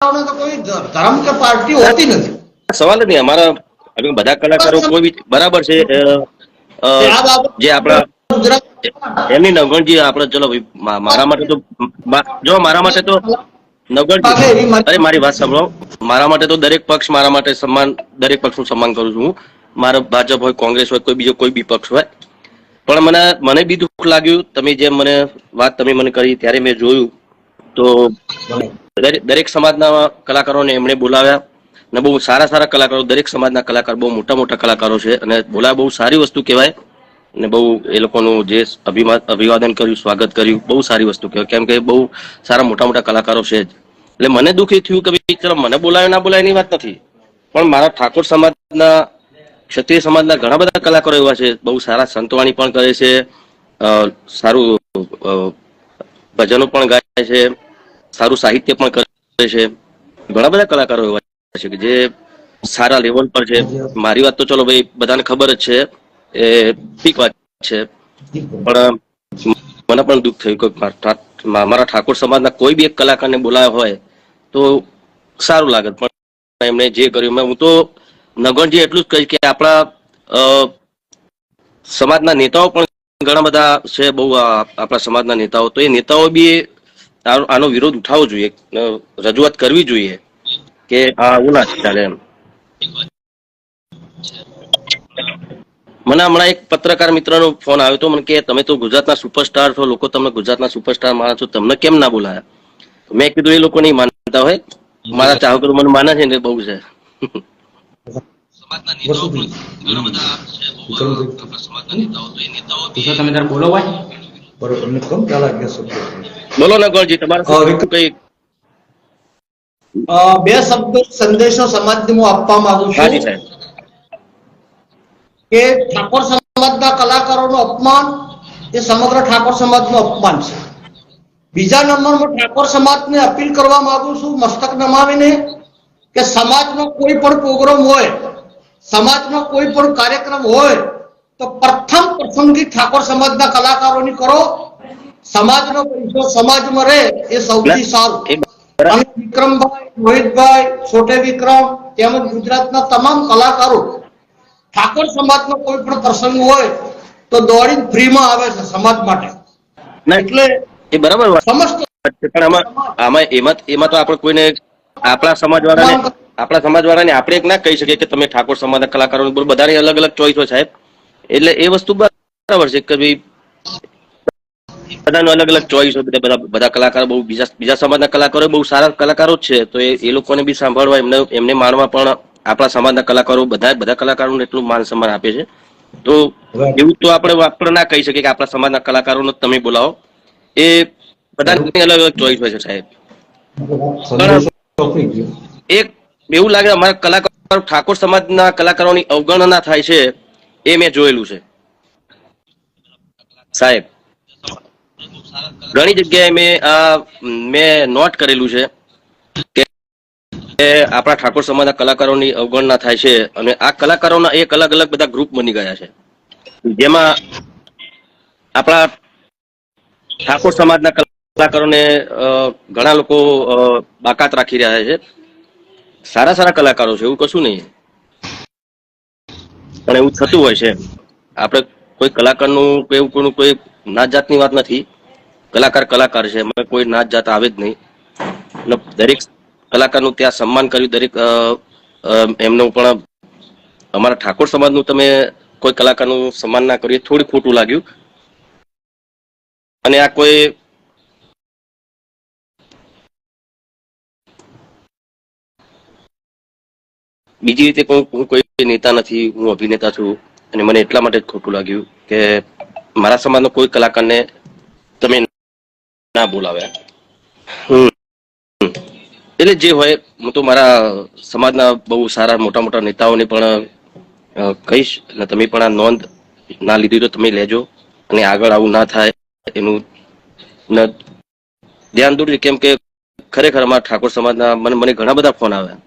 ધર્મ કે પાર્ટી હોતી નથી. સવાલ જ નહીં અમારા બધા કલાકારો કોઈ બી બરાબર છે જે આપણા એમની નવગણજી આપણે ચલો મારા માટે તો જો મારા માટે તો નવગણજી અરે મારી વાત સાંભળો મારા માટે તો દરેક પક્ષ મારા માટે સન્માન દરેક પક્ષનું સન્માન કરું છું હું. મારો ભાજપ હોય કોંગ્રેસ હોય કોઈ બીજો કોઈ બી પક્ષ હોય. પણ મને મને બી દુઃખ લાગ્યું તમે જેમ મને વાત તમે મને કરી ત્યારે મેં જોયું તો દરેક સમાજના કલાકારોને એમણે બોલાવ્યા અને બહુ સારા સારા કલાકારો, દરેક સમાજના કલાકાર બહુ મોટા મોટા કલાકારો છે અને બોલાવ્યા બહુ સારી વસ્તુ કહેવાય અને બહુ એ લોકોનું જે અભિમાન અભિવાદન કર્યું, સ્વાગત કર્યું, બહુ સારી વસ્તુ કહેવાય. કેમ કે બહુ સારા મોટા મોટા કલાકારો છે જ. એટલે મને દુઃખી થયું કે ભાઈ, ચલો, મને બોલાવે ના બોલાવે એની વાત નથી. પણ મારા ઠાકોર સમાજના, ક્ષત્રિય સમાજના ઘણા બધા કલાકારો એવા છે. બહુ સારા સંતવાણી પણ કરે છે. સારું ભજનો પણ ગાય છે. સારું સાહિત્ય પણ કરે છે. ઘણા બધા કલાકારો એવા છે કે જે સારા લેવલ પર છે. મારી વાત તો ચલો ભાઈ, બધાને ખબર જ છે. એ ઠીક વાત છે. પણ મને પણ દુઃખ થયું કે મારા ઠાકોર સમાજના કોઈ બી એક કલાકારને બોલાયો હોય તો સારું લાગત પણ એમણે જે કર્યું હું તો નગણજી એટલું જ કહીશ કે આપણા સમાજના નેતાઓ પણ ઘણા બધા છે, બહુ આપણા સમાજના નેતાઓ. તો એ નેતાઓ બી આનો વિરોધ ઉઠાવવો જોઈએ. રજૂઆત કરવી જોઈએ કે આ આવું ના ચાલે એમ. મને હમણાં એક પત્રકાર મિત્રનો ફોન આવ્યો હતો. મને કે, તમે તો ગુજરાતના સુપરસ્ટાર છો. લોકો તમને ગુજરાતના સુપરસ્ટાર માનો છો. તમને કેમ ના બોલાયા? મેં કીધું, એ લોકો નહીં માનતા હોય. મારા ચાહકો મને માને છે ને બહુ છે. સમાજના નેતાઓ બોલો ભાઈ બરોબર એમને કમ ચાલા ગયા બોલો નગરજી તમારે. કઈ બે શબ્દ સંદેશો સમાજને હું આપવા માંગુ છું કે ઠાકોર સમાજના કલાકારોનું અપમાન એ સમગ્ર ઠાકોર સમાજનું અપમાન છે. બીજા નંબરમાં ઠાકોર સમાજને અપીલ કરવા માંગુ છું મસ્તક નમાવીને કે સમાજનો કોઈ પણ પ્રોગ્રામ હોય સમાજનો કોઈ પણ કાર્યક્રમ હોય તો પ્રથમ પસંદગી ઠાકોર સમાજના કલાકારોની કરો સમાજનો પૈસો સમાજમાં રહે એ સૌથી સારું. અને વિક્રમભાઈ રોહિતભાઈ છોટે વિક્રમ તેમજ ગુજરાતના તમામ કલાકારો ઠાકોર સમાજનો કોઈ પણ પ્રસંગ હોય તો દોડીને ફ્રીમાં આવે છે સમાજ માટે. એટલે એ બરાબર સમસ્ત પણ આમાં આમાં એમાં એમાં તો આપણે કોઈને આપણા સમાજવાળાને આપણા સમાજવાળાને આપણે એક ના કહી શકીએ કે તમે ઠાકોર સમાજના કલાકારો બધાની અલગ અલગ ચોઈસ હોય સાહેબ. એટલે એ વસ્તુ બરાબર છે કે ભાઈ બધાનો અલગ અલગ ચોઈસ હોય બધા બધા બધા કલાકારો બહુ બીજા બીજા સમાજના કલાકારો બહુ સારા કલાકારો જ છે. તો એ એ લોકોને બી સાંભળવા એમને એમને માનવા પણ આપણા સમાજના કલાકારો બધા બધા કલાકારોને એટલું માન સન્માન આપે છે. તો એવું તો આપણે આપણે ના કહી શકીએ કે આપણા સમાજના કલાકારોનો તમે બોલાવો. એ બધાની અલગ અલગ ચોઈસ હોય છે સાહેબ. એક એવું લાગે અમારા કલાકારો ઠાકોર સમાજના કલાકારોની અવગણના થાય છે એ મેં જોયેલું છે. સાહેબ ઘણી જગ્યાએ મેં આ મેં નોટ કરેલું છે કે આપણા ઠાકોર સમાજના કલાકારોની અવગણના થાય છે અને આ કલાકારોના એક અલગ અલગ બધા ગ્રુપ બની ગયા છે. જેમાં આપણા ઠાકોર સમાજના કલાકારોને ઘણા લોકો બાકાત રાખી રહ્યા છે. સારા સારા કલાકારો છે, એવું કશું નહીં. પણ એવું થતું હોય છે. આપણે કોઈ કલાકારનું કે એવું કોઈ નાત જાતની વાત નથી. કલાકાર કલાકાર છે. કોઈ નાત જાત આવે જ નહીં. દરેક દરેક કલાકારનું ત્યાં સન્માન કર્યું. દરેક એમનું પણ અમારા ઠાકોર સમાજનું તમે કોઈ કલાકારનું સન્માન ના કર્યું થોડી ખોટું લાગ્યું. અને આ કોઈ બીજી રીતે કોઈ નેતા નથી. હું અભિનેતા છું. અને મને એટલા માટે જ ખોટું લાગ્યું કે મારા સમાજનો કોઈ કલાકારને તમે ના બોલાવ્યા. એટલે જે હોય, હું તો મારા સમાજના બહુ સારા મોટા મોટા નેતાઓને પણ કહીશ. અને તમે પણ આ નોંધ ના લીધી તો તમે લેજો. અને આગળ આવું ના થાય એનું ધ્યાન દોરજો. કેમ કે ખરેખર અમારા ઠાકોર સમાજના મને મને ઘણા બધા ફોન આવ્યા.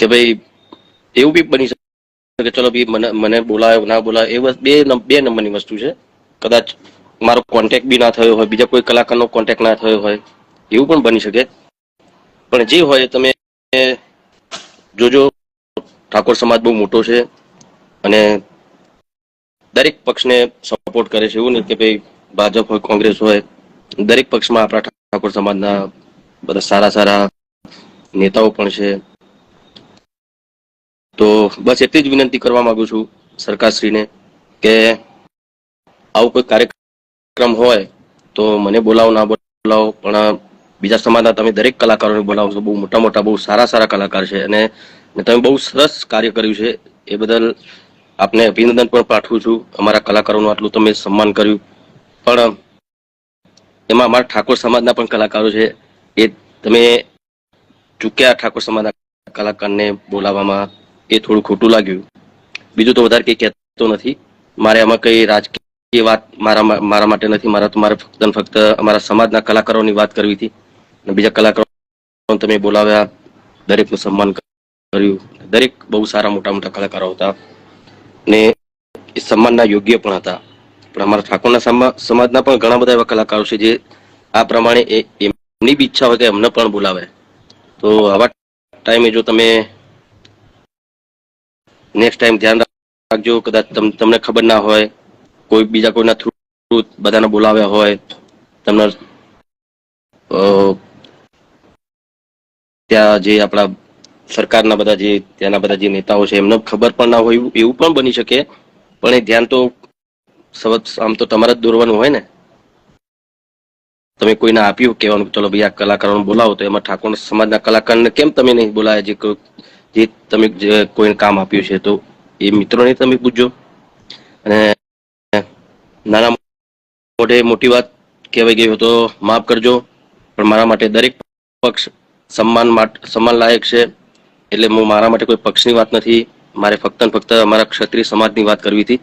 કે ભાઈ, એવું બી બની શકે કે ચલો ભાઈ મને મને બોલાયો, ના બોલાયો, એ વસ્તુ બે બે નંબરની વસ્તુ છે. કદાચ મારો કોન્ટેક્ટ બી ના થયો હોય, બીજા કોઈ કલાકારનો કોન્ટેક્ટ ના થયો હોય, એવું પણ બની શકે. પણ જે હોય તમે જોજો, ઠાકોર સમાજ બહુ મોટો છે અને દરેક પક્ષને સપોર્ટ કરે છે. એવું નહીં કે ભાઈ ભાજપ હોય, કોંગ્રેસ હોય, દરેક પક્ષમાં આપણા ઠાકોર સમાજના બધા સારા સારા નેતાઓ પણ છે. તો બસ એટલી જ વિનંતી કરવા માંગુ છું સરકારશ્રીને કે આવું કોઈ કાર્યક્રમ હોય તો મને બોલાવો, ના બોલાવો. પણ બીજા સમાજના તમે દરેક કલાકારોને બોલાવો છો. બહુ મોટા મોટા, બહુ સારા સારા કલાકાર છે. અને તમે બહુ સરસ કાર્ય કર્યું છે. એ બદલ આપને અભિનંદન પણ પાઠવું છું. અમારા કલાકારોનું આટલું તમે સન્માન કર્યું. પણ એમાં અમારા ઠાકોર સમાજના પણ કલાકારો છે. એ તમે ચૂક્યા ઠાકોર સમાજના કલાકારને બોલાવવામાં એ થોડું ખોટું લાગ્યું. બીજું તો વધારે કંઈ કહેતો નથી. મારે આમાં કઈ રાજકીય વાત મારા મારા માટે નથી. મારા તો મારે ફક્ત ફક્ત અમારા સમાજના કલાકારોની વાત કરવી હતી. અને બીજા કલાકારો તમે બોલાવ્યા, દરેકનું સન્માન કર્યું. દરેક બહુ સારા મોટા મોટા કલાકારો હતા. ને એ સન્માનના યોગ્ય પણ હતા. પણ અમારા ઠાકોરના સમા- સમાજના પણ ઘણા બધા એવા કલાકારો છે જે આ પ્રમાણે એમની બી ઈચ્છા હોય કે અમને પણ બોલાવે. તો આવા ટાઈમે જો તમે નેક્સ્ટ ટાઈમ ધ્યાન રાખજો, કદાચ તમ- તમને ખબર ના હોય, કોઈ બીજા કોઈના થ્રુ બધાને બોલાવ્યા હોય, તમને ત્યાં જે આપણા સરકારના બધા જે, ત્યાંના બધા જે નેતાઓ છે, એમને ખબર પણ ના હોય, એવું- એવું પણ બની શકે, પણ એ ધ્યાન તો સવત- આમ તો તમારે જ દોરવાનું હોય ને. તમે કોઈને આપ્યું, કહેવાનું ચલો ભાઈ આ કલાકારોને બોલાવો, તો એમાં ઠાકોર સમાજના કલાકારને કેમ તમે નહીં બોલાયા, જે કોઈ- જે તમે કોઈને કામ આપ્યું છે, તો એ મિત્રોને તમે પૂછજો. અને નાના મોટે મોટી વાત કહેવાય ગઈ તો માફ કરજો, પણ મારા માટે દરેક પક્ષ સન્માન સન્માન લાયક છે. એટલે હું મારા માટે કોઈ પક્ષની વાત નથી. મારે ફક્ત ને ફક્ત અમારા ક્ષત્રિય સમાજની વાત કરવી હતી.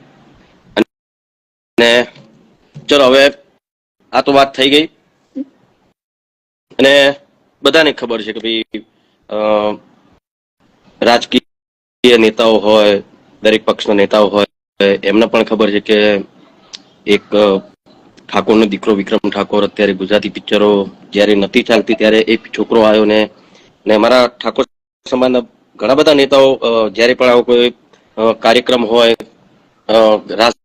અને ચલો હવે આ તો વાત થઈ ગઈ. અને બધાને ખબર છે કે ભાઈ રાજકીય નેતાઓ હોય, દરેક પક્ષના નેતાઓ હોય, એમને પણ ખબર છે કે એક ઠાકોરનો દીકરો વિક્રમ ઠાકોર અત્યારે ગુજરાતી પિક્ચરો જ્યારે નથી ચાલતી ત્યારે એ છોકરો આવ્યો ને ને અમારા ઠાકોર સમાજના ઘણા બધા નેતાઓ જ્યારે પણ આવો કોઈ કાર્યક્રમ હોય રાસ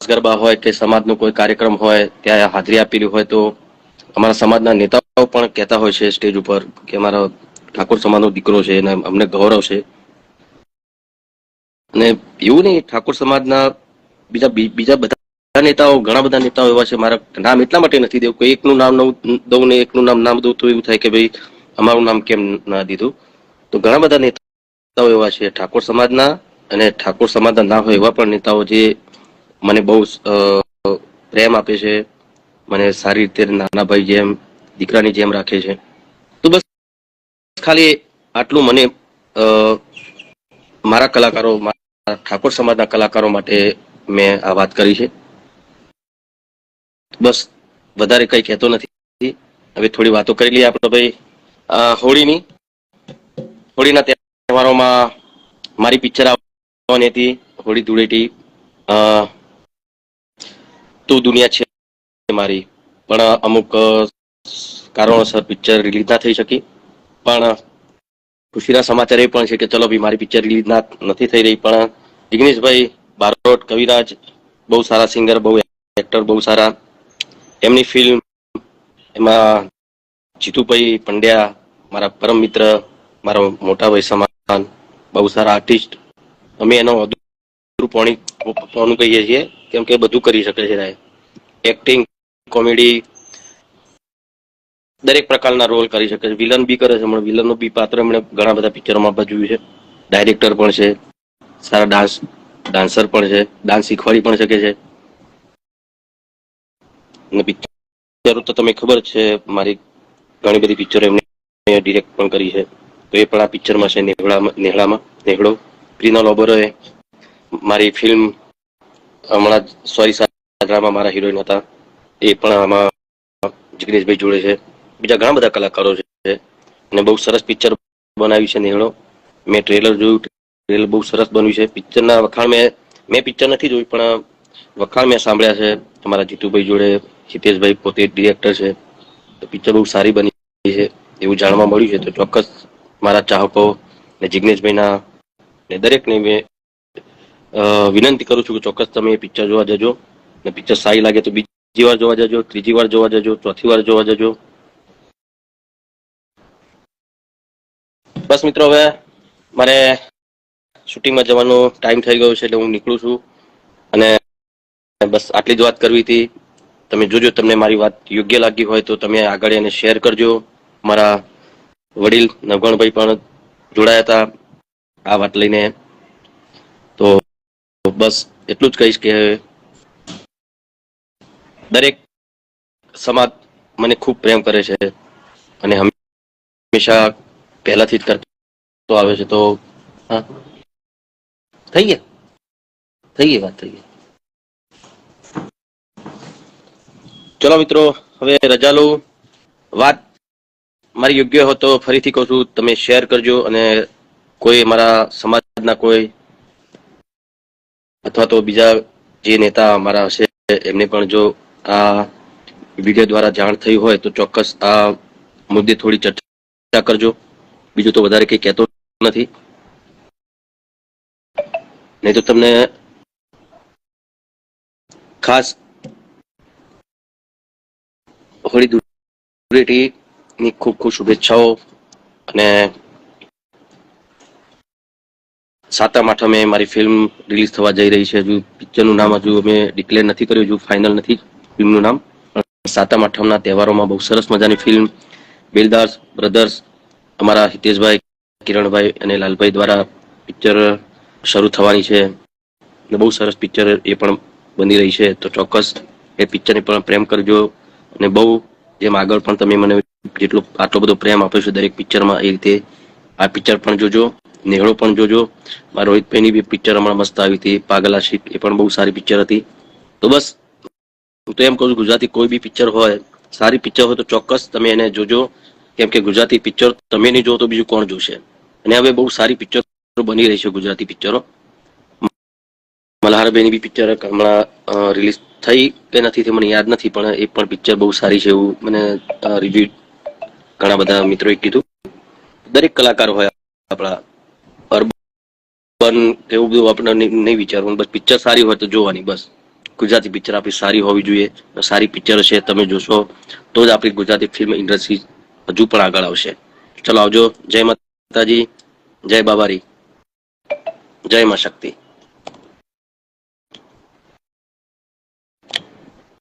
ગરબા હોય કે સમાજનો કોઈ કાર્યક્રમ હોય, ત્યાં હાજરી આપેલી હોય તો અમારા સમાજના નેતાઓ પણ કહેતા હોય છે સ્ટેજ ઉપર કે અમારા ઠાકોર સમાજનો દીકરો છે અને અમને ગૌરવ છે. અને એવું નહીં, ઠાકોર સમાજના બીજા બીજા બધા નેતાઓ, ઘણા બધા નેતાઓ એવા છે. મારા નામ એટલા માટે નથી દેવું કોઈ એકનું નામ દઉં ને એકનું નામ નામ દઉં તો એવું થાય કે ભાઈ અમારું નામ કેમ ના દીધું. તો ઘણા બધા નેતાઓ એવા છે. ઠાકોર સમાજના અને ઠાકોર સમાજના ના હોય એવા પણ નેતાઓ જે મને બહુ પ્રેમ આપે છે. મને સારી રીતે નાના ભાઈ જેમ, દીકરાની જેમ રાખે છે. તો બસ ખાલી આટલું મને મારા કલાકારો ઠાકોર સમાજના કલાકારો માટે મેં આ વાત કરી છે. બસ, વધારે કઈ કહેતો નથી. હવે થોડી વાતો કરી લઈએ આપણે ભાઈ. હોળીની, હોળીના તહેવારોમાં મારી પિક્ચર આવવાની હતી, હોળી ધૂળેટી. તું દુનિયા છે મારી. પણ અમુક કારણોસર પિક્ચર રિલીઝ ના થઈ શકી. પણ ખુશીના સમાચાર એ પણ છે કે ચલો મારી પિક્ચર રિલીઝ ના નથી થઈ રહી, પણ જિગ્નેશભાઈ બારોટ, કવિરાજ બહુ સારા સિંગર બહુ એક્ટર બહુ સારા. એમની ફિલ્મ એમાં જીતુભાઈ પંડ્યા, મારા પરમ મિત્ર, મારા મોટા ભાઈ સમાન બહુ સારા આર્ટિસ્ટ અમે એનો અધૂરું પોણી પોણું કહીએ છીએ, કેમ કે બધું કરી શકે છે એક્ટિંગ કોમેડી દરેક પ્રકારના રોલ કરી શકે છે. વિલન બી કરે છે હમણાં વિલનનું બી પાત્ર એમણે ઘણા બધા પિક્ચરોમાં ભજવ્યું છે. ડાયરેક્ટર પણ છે, સારા ડાન્સ ડાન્સર પણ છે ડાન્સ શીખવાડી પણ શકે છે. અને પિક્ચરો તો તમે ખબર છે, મારી ઘણી બધી પિક્ચરો એમને ડિરેક્ટ પણ કરી છે. તો એ પણ આ પિક્ચરમાં છે, નેહળામાં નેહળામાં, નેહળો. પ્રિનલ ઓબરોએ મારી ફિલ્મ હમણાં સોરી સાદરામાં મારા હિરોઈન હતા. એ પણ આમાં જિગ્નેશભાઈ જોડે છે. બીજા ઘણા બધા કલાકારો છે અને બહુ સરસ પિક્ચર બનાવ્યું છે નેહળો મેં ટ્રેલર જોયું, ટ્રેલર બહુ સરસ બન્યું છે. પિક્ચરના વખાણ મેં મેં પિક્ચર નથી જોયું, પણ વખાણ મેં સાંભળ્યા છે. તમારા જીતુભાઈ જોડે, હિતેશભાઈ પોતે ડિરેક્ટર છે. તો પિક્ચર બહુ સારી બની છે, એવું જાણવા મળ્યું છે. તો ચોક્કસ મારા ચાહકો ને જિગ્નેશભાઈના ને દરેકને મેં વિનંતી કરું છું કે ચોક્કસ તમે એ પિક્ચર જોવા જજો. ને પિક્ચર સારી લાગે તો બીજી વાર જોવા જજો, ત્રીજી વાર જોવા જજો, ચોથી વાર જોવા જજો. બસ મિત્રો, હવે મારે શૂટિંગમાં જવાનો ટાઈમ થઈ ગયો છે એટલે હું નીકળું છું. અને બસ આટલી જ વાત કરવી હતી. તમે જોજો, તમને મારી વાત યોગ્ય લાગી હોય તો તમે આગળ એને શેર કરજો. મારા વડીલ નવગણભાઈ પણ જોડાયા હતા આ વાત લઈને. તો બસ એટલું જ કહીશ કે દરેક સમાજ મને ખૂબ પ્રેમ કરે છે. અને હંમેશા પહેલાથી જ કરતો આવે છે તો, હા. થઈ ગયા? થઈ ગઈ વાત, થઈ ગઈ. ચલો મિત્રો, હવે રજા લઉં. વાત મારી યોગ્ય હોય તો ફરીથી કહું છું, તમે શેર કરજો અને કોઈ મારા સમાજના કોઈ અથવા તો બીજા જે નેતા મારા હશે, એમને પણ જો આ વીડિયો દ્વારા જાણ થઈ હોય તો ચોક્કસ આ મુદ્દે થોડી ચર્ચા કરજો. બીજું તો વધારે કંઈ કહેતો નથી. નહીં તો તમને ખાસ હોળી ધૂળેટીની ખૂબ ખૂબ શુભેચ્છાઓ અને સાતમ, આઠમે મારી ફિલ્મ રિલીઝ થવા જઈ રહી છે. હજુ પિક્ચરનું નામ હજુ અમે ડિક્લેર નથી કર્યું, હજુ ફાઇનલ નથી ફિલ્મનું નામ. સાતમ, આઠમના તહેવારોમાં બહુ સરસ મજાની ફિલ્મ બિલદાર્સ બ્રધર્સ અમારા હિતેશભાઈ, કિરણભાઈ અને લાલભાઈ દ્વારા પિક્ચર શરૂ થવાની છે. અને બહુ સરસ પિક્ચર એ પણ બની રહી છે. તો ચોક્કસ એ પિક્ચરને પણ પ્રેમ કરજો. અને બહુ જેમ આગળ પણ તમે મને જેટલો આટલો બધો પ્રેમ આપ્યો છે દરેક પિક્ચરમાં એ રીતે. આ પિક્ચર પણ જોજો. નેહળો પણ જોજો. મારા રોહિતભાઈની બી પિક્ચર હમણાં મસ્ત આવી હતી. પાગલા શીપ એ પણ બહુ સારી પિક્ચર હતી. તો બસ, હું તો એમ કહું છું, ગુજરાતી કોઈ બી પિક્ચર હોય, સારી પિક્ચર હોય તો ચોક્કસ તમે એને જોજો. કેમ કે ગુજરાતી પિક્ચર તમે નહીં જો તો બીજું કોણ જોશે? અને હવે બહુ સારી પિક્ચરો બની રહી છે ગુજરાતી પિક્ચરો મલ્હારબેની બી પિક્ચર હમણાં રિલીઝ થઈ કે નથી તે મને યાદ નથી, પણ એ પણ પિક્ચર બહુ સારી છે એવું મને રિવ્યુ ઘણા બધા મિત્રોએ કીધું. દરેક કલાકાર હોય આપણા. અર્બન એવું બધું આપણે નહીં વિચારવાનું બસ પિક્ચર સારી હોય તો જોવાની, બસ. ગુજરાતી પિક્ચર આપણી સારી હોવી જોઈએ. સારી પિક્ચર છે, તમે જોશો, તો જ આપણી ગુજરાતી ફિલ્મ ઇન્ડસ્ટ્રી હજુ પણ આગળ આવશે. ચલો આવજો. જય માતાજી. જય બાબારી. જય માં શક્તિ.